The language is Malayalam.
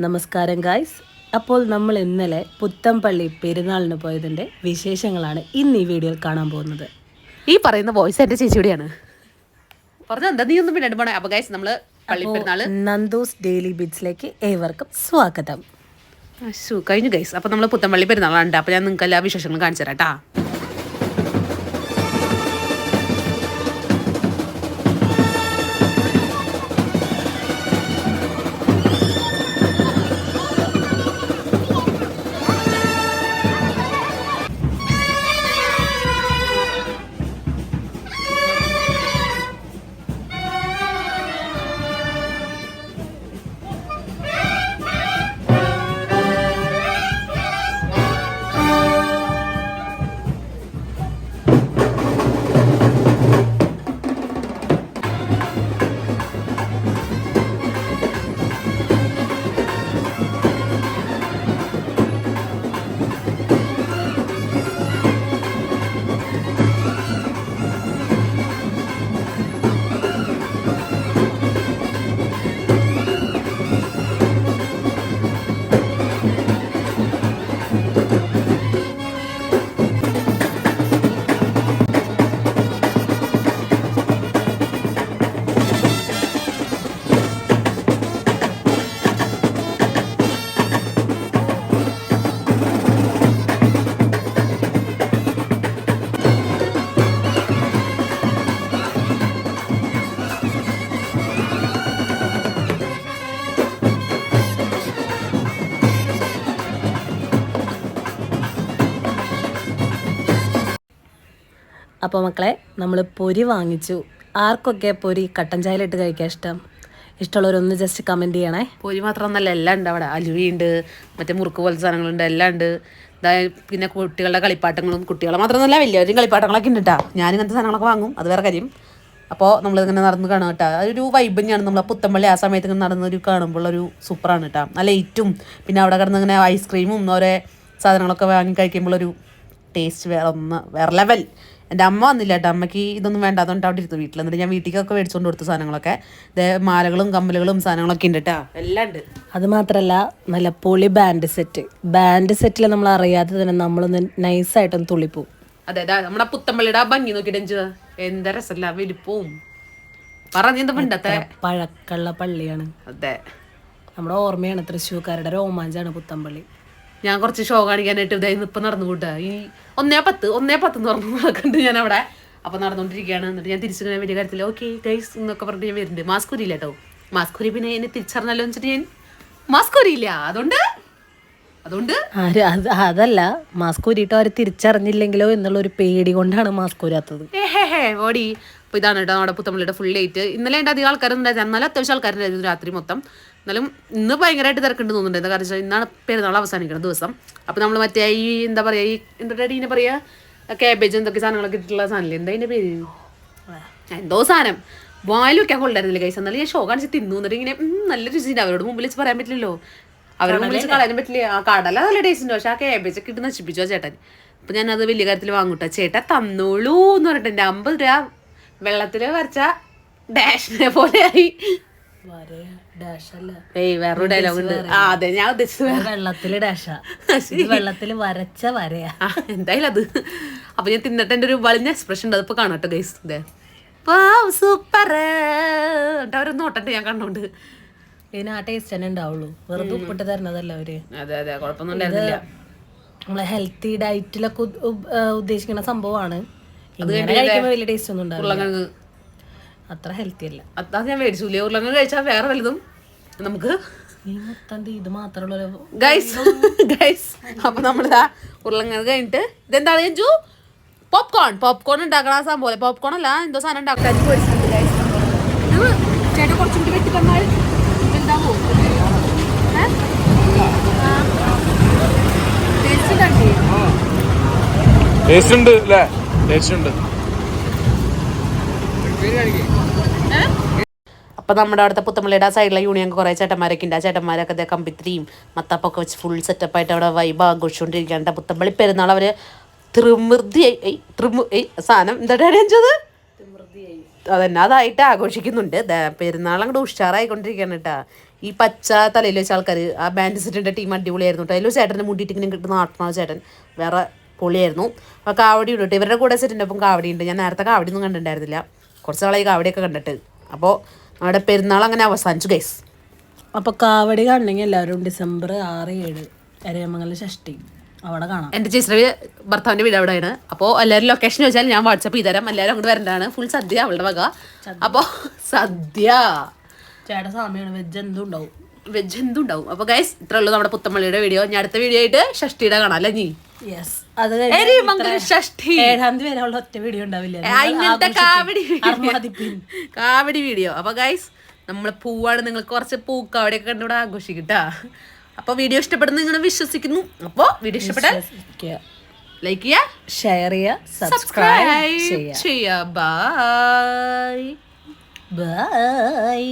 നമസ്കാരം ഗായ്സ് അപ്പോൾ നമ്മൾ ഇന്നലെ പുത്തമ്പള്ളി പെരുന്നാളിന് പോയതിന്റെ വിശേഷങ്ങളാണ് ഇന്ന് ഈ വീഡിയോയിൽ കാണാൻ പോകുന്നത്. ഈ പറയുന്ന വോയിസ് എന്റെ ചേച്ചിയുടെയാണ് നീ ഒന്നും പോണേ. അപ്പോൾ ഗൈസ് നമ്മൾ നന്ദൂസ് ഡെയിലി ബീറ്റ്സിലേക്ക് ഏവർക്കും സ്വാഗതം. അശു കഴിഞ്ഞു ഗൈസ് അപ്പൊ നമ്മൾ പുത്തമ്പള്ളി പെരുന്നാളുണ്ട് അപ്പൊ ഞാൻ നിങ്ങൾക്ക് എല്ലാ വിശേഷങ്ങളും കാണിച്ചു തരാം ട്ടാ. അപ്പോൾ മക്കളെ നമ്മൾ പൊരി വാങ്ങിച്ചു. ആർക്കൊക്കെ പൊരി കട്ടൻ ചായയിലിട്ട് കഴിക്കാൻ ഇഷ്ടം? ഇഷ്ടമുള്ളവരൊന്ന് ജസ്റ്റ് കമന്റ് ചെയ്യണേ. പൊരി മാത്രമൊന്നല്ല എല്ലാം ഉണ്ട് അവിടെ. അലുവയുണ്ട് മറ്റേ മുറുക്ക് പോലത്തെ സാധനങ്ങളുണ്ട് എല്ലാം ഉണ്ട്. പിന്നെ കുട്ടികളുടെ കളിപ്പാട്ടങ്ങളും കുട്ടികളെ മാത്രമൊന്നുമല്ല വലിയവരും കളിപ്പാട്ടങ്ങളൊക്കെ ഉണ്ട് കേട്ടോ ഞാൻ ഇങ്ങനത്തെ സാധനങ്ങളൊക്കെ വാങ്ങും അത് വേറെ കാര്യം. അപ്പോൾ നമ്മളിങ്ങനെ നടന്ന് കാണാം കേട്ടോ അതൊരു വൈബ് തന്നെയാണ്. നമ്മൾ പുത്തമ്പള്ളി ആ സമയത്ത് ഇങ്ങനെ നടന്നൊരു ഒരു സൂപ്പറാണ് കേട്ടോ ആ ലൈറ്റും പിന്നെ അവിടെ കിടന്ന് ഇങ്ങനെ ഐസ്ക്രീമും ഓരോ സാധനങ്ങളൊക്കെ വാങ്ങി കഴിക്കുമ്പോഴൊരു ടേസ്റ്റ് വേറെ ഒന്ന് വേറെ ലെവൽ എന്റെ അമ്മ വന്നില്ല കേട്ടോ. അമ്മയ്ക്ക് ഇതൊന്നും വേണ്ട. അതുകൊണ്ട് അവിടെ ഇരുന്നു വീട്ടിൽ. എന്നിട്ട് ഞാൻ വീട്ടിലേക്കൊക്കെ മേടിച്ചുകൊണ്ട് കൊടുത്ത സാധനങ്ങളൊക്കെ. ഇതേ മാലകളും കമ്മലുകളും സാധനങ്ങളൊക്കെ ഉണ്ട് കേട്ടോ. എല്ലാം ഉണ്ട്. അത് മാത്രമല്ല നല്ല പൊളി ബാൻഡ് സെറ്റ് ബാൻഡ് സെറ്റിൽ നമ്മൾ അറിയാതെ തന്നെ നമ്മളൊന്ന് നൈസായിട്ടൊന്ന് തുള്ളിപ്പോവും. അതെ നമ്മുടെ പുത്തമ്പള്ളിയുടെ ആ ഭംഗി നോക്കിയിട്ട് എഞ്ചു എന്താ രസമല്ല വലിപ്പവും. പണ്ടത്തെ? പഴക്കള്ള പള്ളിയാണ്. അതെ. നമ്മുടെ ഓർമ്മയാണ് തൃശ്ശൂർക്കാരുടെ രോമാഞ്ചാണ് പുത്തമ്പള്ളി. ഞാൻ കുറച്ച് ഷോ കാണിക്കാനായിട്ട് ഇതായി ഇപ്പൊ നടന്നു കൂട്ടാ. ഈ ഒന്നേ പത്ത് ഒന്നേ പത്ത് എന്ന് പറഞ്ഞു നടക്കുന്നുണ്ട് ഞാൻ അവിടെ അപ്പൊ നടന്നുകൊണ്ടിരിക്കുകയാണ് എന്നിട്ട് ഞാൻ തിരിച്ചു കഴിഞ്ഞാൽ വലിയ കാര്യത്തിൽ ഓക്കെ ഗൈസ് എന്നൊക്കെ പറഞ്ഞിട്ട് ഞാൻ വരുന്നുണ്ട്. മാസ്ക് ഉരിയില്ല കേട്ടോ മാസ്ക് ഉരി പിന്നെ എന്നെ തിരിച്ചറിഞ്ഞല്ലോ എന്ന് വെച്ചിട്ട് ഞാൻ മാസ്ക് ഉരിയില്ല അതുകൊണ്ട് അതുകൊണ്ട്. അതല്ല. മാസ്ക് ഊരിയിട്ട് അവർ തിരിച്ചറിഞ്ഞില്ലെങ്കിലോ എന്നുള്ള ഒരു പേടി കൊണ്ടാണ് മാസ്ക് ഹേ ഓടി. അപ്പോൾ ഇതാണ് കേട്ടോ നമ്മുടെ പുത്തമ്പള്ളിയുടെ ഫുൾ ലൈറ്റ് ഇന്നലെ ഉണ്ട് അധികം ആൾക്കാരൊന്നും ഉണ്ടായിരുന്നു എന്നാലും അത്യാവശ്യം ആൾക്കാരുണ്ടായിരുന്നു രാത്രി മൊത്തം. എന്നാലും ഇന്ന് ഭയങ്കരമായിട്ട് തിരക്കുണ്ട് തോന്നുന്നുണ്ട്. എന്താ കാരണം ഇന്നാണ് പെരുന്നാൾ അവസാനിക്കുന്ന ദിവസം. അപ്പോൾ നമ്മൾ മറ്റേ ഈ എന്താ പറയുക ഈ എന്താ ഡീനെ പറയുക കാബേജ് എന്തൊക്കെ സാധനങ്ങളൊക്കെ ഇട്ടിട്ടുള്ള സാധനമില്ലേ? എന്താ അതിന്റെ പേര്? എന്തോ സാധനം. വായിൽ വെക്കാൻ കൊള്ളായിരുന്നില്ല കൈസ് എന്നാലും ഞാൻ ഷോ കാണിച്ച് തിന്നു എന്നിട്ട് ഇങ്ങനെ നല്ല രുചിയുണ്ട് അവരോട് മുമ്പിൽ വെച്ച് പറയാൻ പറ്റില്ലല്ലോ. അവരുടെ മുമ്പിൽ വെച്ച് കളയാനും പറ്റില്ല. ആ കടല നല്ല ടേസ്റ്റ് ഉണ്ട്. പക്ഷെ ആ കാബേജ് ഒക്കെ ഇട്ട് നശിപ്പിച്ചോ ചേട്ടൻ. അപ്പൊ ഞാനത് വലിയ കാര്യത്തിൽ വാങ്ങൂട്ടോ. ചേട്ടാ തന്നോളൂ എന്ന് പറഞ്ഞിട്ട് എന്റെ അമ്പത് രൂപ വെള്ളത്തിൽ വരച്ച ഡാഷിനെ പോലെ ആയി വേറൊരു ഡയലോഗ് ഉണ്ട്. ആ അതെ ഞാൻ ഉദ്ദേശിച്ചത്. വെള്ളത്തിൽ ഡാഷാ. വെള്ളത്തിൽ വരച്ച വരയാ. എന്തായാലും അത്. അപ്പൊ ഞാൻ തിന്നിട്ട് എന്റെ ഒരു വളിഞ്ഞ എക്സ്പ്രഷൻ ഉണ്ട്. അതിപ്പോ കാണാട്ടോ ഗൈസ് ഇതേ സൂപ്പർ അവരൊന്നും നോട്ടട്ടെ ഞാൻ കണ്ടോണ്ട്. ഇതിന് ആ ടേസ്റ്റ് തന്നെ ഉണ്ടാവുള്ളൂ. വെറുതെ ഉപ്പിട്ട് തരണതല്ല അവർ? അതെ അതെ കുഴപ്പമൊന്നും നമ്മളെ ഹെൽത്തി ഡയറ്റിലൊക്കെ ഉദ്ദേശിക്കുന്ന സംഭവമാണ്. കഴിക്കുമ്പോൾ വലിയ ടേസ്റ്റ് ഒന്നും ഉരുളക്കിഴങ്ങ് അത്ര ഹെൽത്തി അല്ല. അതാ ഞാൻ മേടിച്ചില്ലേ ഉരുളക്കിഴങ്ങ് കഴിച്ചാൽ വേറെ വലുതും. നമുക്ക് ഇത് മാത്രമുള്ള ഗൈസ് ഗൈസ് അപ്പൊ നമ്മളിതാ ഉരുളക്കിഴങ്ങ് കഴിഞ്ഞിട്ട് ഇതെന്താണ് അഞ്ചു പോപ്കോൺ പോപ്കോൺ ഉണ്ടാക്കണ ആ സംഭവം പോപ്കോൺ അല്ല എന്തോ സാധനം ഉണ്ടാക്കാൻ ചേട്ടൻ കുറച്ചും കൂടി വെട്ടി തന്നാൽ എന്താവോ? ടേസ്റ്റ് ഉണ്ട് അല്ലേ? അപ്പൊ നമ്മുടെ അവിടുത്തെ പുത്തമ്പള്ളിയുടെ ആ സൈഡിലെ യൂണിയൻ കുറേ ചേട്ടന്മാരൊക്കെ ഉണ്ട്. ആ ചേട്ടന്മാരൊക്കെ അതേ കമ്പിത്തിരിയും മത്തപ്പൊക്കെ വെച്ച് ഫുൾ സെറ്റപ്പ് ആയിട്ട് അവിടെ വൈബ് ആഘോഷിച്ചുകൊണ്ടിരിക്കുകയാണ് പുത്തമ്പള്ളി പെരുന്നാൾ അവർ ത്രിമൃതി സാധനം എന്താ അടിച്ചത് അതന്നെ അതായിട്ട് ആഘോഷിക്കുന്നുണ്ട്. പെരുന്നാൾ അങ്ങോട്ട് ഉഷാറായിക്കൊണ്ടിരിക്കുകയാണ് കേട്ടാ ഈ പച്ച തലയിൽ വെച്ച ആൾക്കാർ ആ ബാൻഡ് സെറ്റിന്റെ ടീം അടിപൊളിയായിരുന്നു കേട്ടോ അതിലൊരു ചേട്ടന്റെ മുണ്ടിട്ട് ഇങ്ങനെ കിട്ടുന്ന ആട്ടണ ചേട്ടൻ. വേറെ പൊളിയായിരുന്നു. അപ്പോൾ കാവടി ഉണ്ട് ഇവരുടെ കൂടെ സെറ്റിന്റെ ഒപ്പം കാവടി ഉണ്ട്. ഞാൻ നേരത്തെ കാവടി ഒന്നും കണ്ടിട്ടുണ്ടായിരുന്നില്ല. കുറച്ച് നാളായി കാവടിയൊക്കെ കണ്ടിട്ട്. അപ്പോൾ നമ്മുടെ പെരുന്നാൾ അങ്ങനെ അവസാനിച്ചു ഗൈസ് അപ്പോൾ കാവടി കാണണമെങ്കിൽ എല്ലാവരും ഡിസംബർ ആറ് ഏഴ് അരയമംഗലം ഷഷ്ടി അവിടെ കാണാം. എന്റെ ചേച്ചിയുടെ ഭർത്താവിന്റെ വീട് അവിടെയാണ്. അപ്പോൾ എല്ലാവരും ലൊക്കേഷൻ ചോദിച്ചാൽ ഞാൻ വാട്സപ്പ് ചെയ്തുതരാം എല്ലാവരും അങ്ങോട്ട് വരേണ്ടതാണ്. ഫുൾ സദ്യ അവളുടെ വക. അപ്പോൾ സദ്യ. ചേട്ടൻ സമയമാണ് വെജ് എന്തും ഉണ്ടാവും. വെജ് എന്തും ഉണ്ടാവും. അപ്പോൾ ഗൈസ് ഇത്രയുള്ളൂ ഉള്ളൂ നമ്മുടെ പുത്തമ്പള്ളിയുടെ വീഡിയോ ഞാൻ അടുത്ത വീഡിയോ ആയിട്ട് ഷഷ്ടിയുടെ കാണാം അല്ലേ നീ? യെസ് അത് എരിമംഗലം ഷഷ്ടി ഏഴാം തീയതി വരെ ഒറ്റ വീഡിയോ ഉണ്ടാവില്ല? ആ, കാവടി കാവടി വീഡിയോ അപ്പൊ ഗൈസ് നമ്മൾ പൂവാണ്. നിങ്ങൾ കുറച്ച് പൂക്കാവടിയൊക്കെ കണ്ടിവിടെ ആഘോഷിക്കട്ടാ അപ്പൊ വീഡിയോ ഇഷ്ടപ്പെടുന്ന നിങ്ങൾ വിശ്വസിക്കുന്നു. അപ്പോ വീഡിയോ ഇഷ്ടപ്പെട്ട ലൈക്ക് ചെയ്യാ ഷെയർ ചെയ്യുക സബ്സ്ക്രൈബ് ചെയ്യുക ചെയ്യാ. Bye bye